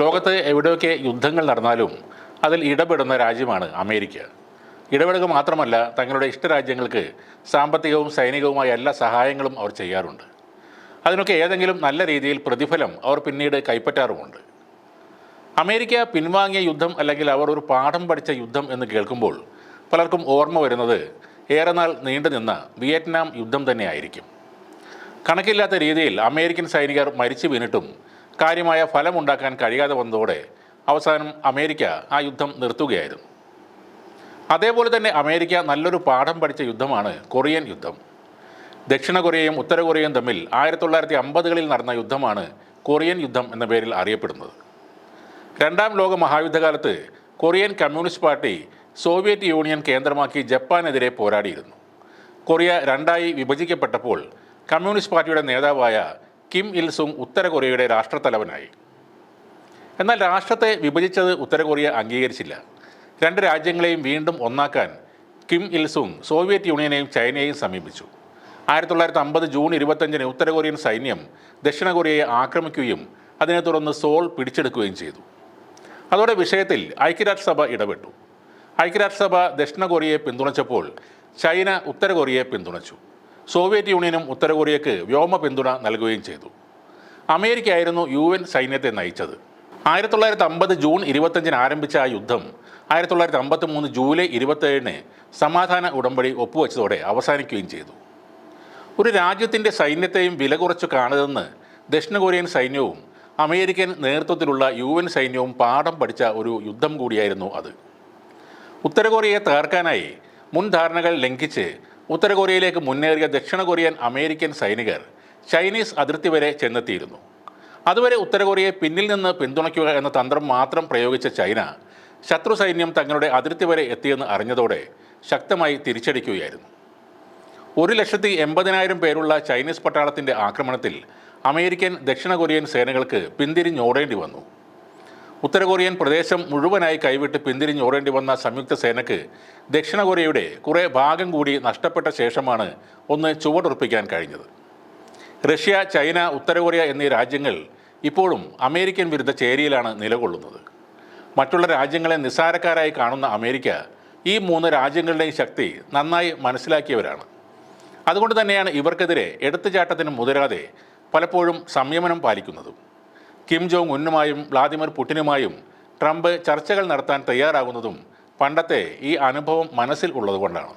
ലോകത്ത് എവിടെയൊക്കെ യുദ്ധങ്ങൾ നടന്നാലും അതിൽ ഇടപെടുന്ന രാജ്യമാണ് അമേരിക്ക. ഇടപെടുക മാത്രമല്ല തങ്ങളുടെ ഇഷ്ടരാജ്യങ്ങൾക്ക് സാമ്പത്തികവും സൈനികവുമായ എല്ലാ സഹായങ്ങളും അവർ ചെയ്യാറുണ്ട്. അതിനൊക്കെ ഏതെങ്കിലും നല്ല രീതിയിൽ പ്രതിഫലം അവർ പിന്നീട് കൈപ്പറ്റാറുമുണ്ട്. അമേരിക്ക പിൻവാങ്ങിയ യുദ്ധം അല്ലെങ്കിൽ അവർ ഒരു പാഠം പഠിച്ച യുദ്ധം എന്ന് കേൾക്കുമ്പോൾ പലർക്കും ഓർമ്മ വരുന്നത് ഏറെ നാൾ നീണ്ടുനിന്ന വിയറ്റ്നാം യുദ്ധം തന്നെയായിരിക്കും. കണക്കില്ലാത്ത രീതിയിൽ അമേരിക്കൻ സൈനികർ മരിച്ചു വീണിട്ടും കാര്യമായ ഫലമുണ്ടാക്കാൻ കഴിയാതെ വന്നതോടെ അവസാനം അമേരിക്ക ആ യുദ്ധം നിർത്തുകയായിരുന്നു. അതേപോലെ തന്നെ അമേരിക്ക നല്ലൊരു പാഠം പഠിച്ച യുദ്ധമാണ് കൊറിയൻ യുദ്ധം. ദക്ഷിണ കൊറിയയും ഉത്തര കൊറിയയും തമ്മിൽ ആയിരത്തി തൊള്ളായിരത്തി അമ്പതുകളിൽ നടന്ന യുദ്ധമാണ് കൊറിയൻ യുദ്ധം എന്ന പേരിൽ അറിയപ്പെടുന്നത്. രണ്ടാം ലോക മഹായുദ്ധകാലത്ത് Korean communist party Soviet union കേന്ദ്രമാക്കി ജപ്പാനെതിരെ പോരാടിയിരുന്നു. കൊറിയ രണ്ടായി വിഭജിക്കപ്പെട്ടപ്പോൾ കമ്മ്യൂണിസ്റ്റ് പാർട്ടിയുടെ നേതാവായ കിം ഇൽ സുങ് ഉത്തര കൊറിയയുടെ രാഷ്ട്രത്തലവനായി. എന്നാൽ രാഷ്ട്രത്തെ വിഭജിച്ചത് ഉത്തര കൊറിയ അംഗീകരിച്ചില്ല. രണ്ട് രാജ്യങ്ങളെയും വീണ്ടും ഒന്നാക്കാൻ കിം ഇൽ സുങ് സോവിയറ്റ് യൂണിയനെയും ചൈനയെയും സമീപിച്ചു. ആയിരത്തി തൊള്ളായിരത്തി അമ്പത് ജൂൺ ഇരുപത്തഞ്ചിന് ഉത്തര കൊറിയൻ സൈന്യം ദക്ഷിണ കൊറിയയെ ആക്രമിക്കുകയും അതിനെ തുടർന്ന് സോൾ പിടിച്ചെടുക്കുകയും ചെയ്തു. അതോടെ വിഷയത്തിൽ ഐക്യരാഷ്ട്രസഭ ഇടപെട്ടു. ഐക്യരാഷ്ട്രസഭ ദക്ഷിണ കൊറിയയെ പിന്തുണച്ചപ്പോൾ ചൈന ഉത്തര കൊറിയയെ പിന്തുണച്ചു. സോവിയറ്റ് യൂണിയനും ഉത്തര കൊറിയയ്ക്ക് വ്യോമ പിന്തുണ നൽകുകയും ചെയ്തു. അമേരിക്കയായിരുന്നു യു എൻ സൈന്യത്തെ നയിച്ചത്. ആയിരത്തി തൊള്ളായിരത്തി അമ്പത് ജൂൺ ഇരുപത്തഞ്ചിന് ആരംഭിച്ച ആ യുദ്ധം ആയിരത്തി തൊള്ളായിരത്തി അമ്പത്തി മൂന്ന് ജൂലൈ ഇരുപത്തേഴിന് സമാധാന ഉടമ്പടി ഒപ്പുവെച്ചതോടെ അവസാനിക്കുകയും ചെയ്തു. ഒരു രാജ്യത്തിന്റെ സൈന്യത്തെയും വില കുറച്ച് കാണരുതെന്ന് ദക്ഷിണ കൊറിയൻ സൈന്യവും അമേരിക്കൻ നേതൃത്വത്തിലുള്ള യു എൻ സൈന്യവും പാഠം പഠിച്ച ഒരു യുദ്ധം കൂടിയായിരുന്നു അത്. ഉത്തര കൊറിയയെ തകർക്കാനായി മുൻ ധാരണകൾ ലംഘിച്ച് ഉത്തര കൊറിയയിലേക്ക് മുന്നേറിയ ദക്ഷിണ കൊറിയൻ അമേരിക്കൻ സൈനികർ ചൈനീസ് അതിർത്തി വരെ ചെന്നെത്തിയിരുന്നു. അതുവരെ ഉത്തര കൊറിയയെ പിന്നിൽ നിന്ന് പിന്തുണയ്ക്കുക എന്ന തന്ത്രം മാത്രം പ്രയോഗിച്ച ചൈന ശത്രു സൈന്യം തങ്ങളുടെ അതിർത്തി വരെ എത്തിയെന്ന് അറിഞ്ഞതോടെ ശക്തമായി തിരിച്ചടിക്കുകയായിരുന്നു. ഒരു ലക്ഷത്തി എൺപതിനായിരം പേരുള്ള ചൈനീസ് പട്ടാളത്തിന്റെ ആക്രമണത്തിൽ അമേരിക്കൻ ദക്ഷിണ കൊറിയൻ സേനകൾക്ക് പിന്തിരിഞ്ഞോടേണ്ടി വന്നു. ഉത്തര കൊറിയൻ പ്രദേശം മുഴുവനായി കൈവിട്ട് പിന്തിരിഞ്ഞോടേണ്ടി വന്ന സംയുക്ത സേനയ്ക്ക് ദക്ഷിണ കൊറിയയുടെ കുറേ ഭാഗം കൂടി നഷ്ടപ്പെട്ട ശേഷമാണ് ഒന്ന് ചുവടുറപ്പിക്കാൻ കഴിഞ്ഞത്. റഷ്യ ചൈന ഉത്തരകൊറിയ എന്നീ രാജ്യങ്ങൾ ഇപ്പോഴും അമേരിക്കൻ വിരുദ്ധ ചേരിയിലാണ് നിലകൊള്ളുന്നത്. മറ്റുള്ള രാജ്യങ്ങളെ നിസ്സാരക്കാരായി കാണുന്ന അമേരിക്ക ഈ മൂന്ന് രാജ്യങ്ങളുടെയും ശക്തി നന്നായി മനസ്സിലാക്കിയവരാണ്. അതുകൊണ്ട് തന്നെയാണ് ഇവർക്കെതിരെ എടുത്തുചാട്ടത്തിന് മുതിരാതെ പലപ്പോഴും സംയമനം പാലിക്കുന്നതും. കിം ജോങ് ഉന്നുമായും വ്ളാദിമിർ പുടിനുമായും ട്രംപ് ചർച്ചകൾ നടത്താൻ തയ്യാറാകുന്നതും പണ്ടത്തെ ഈ അനുഭവം മനസ്സിൽ ഉള്ളതുകൊണ്ടാണ്.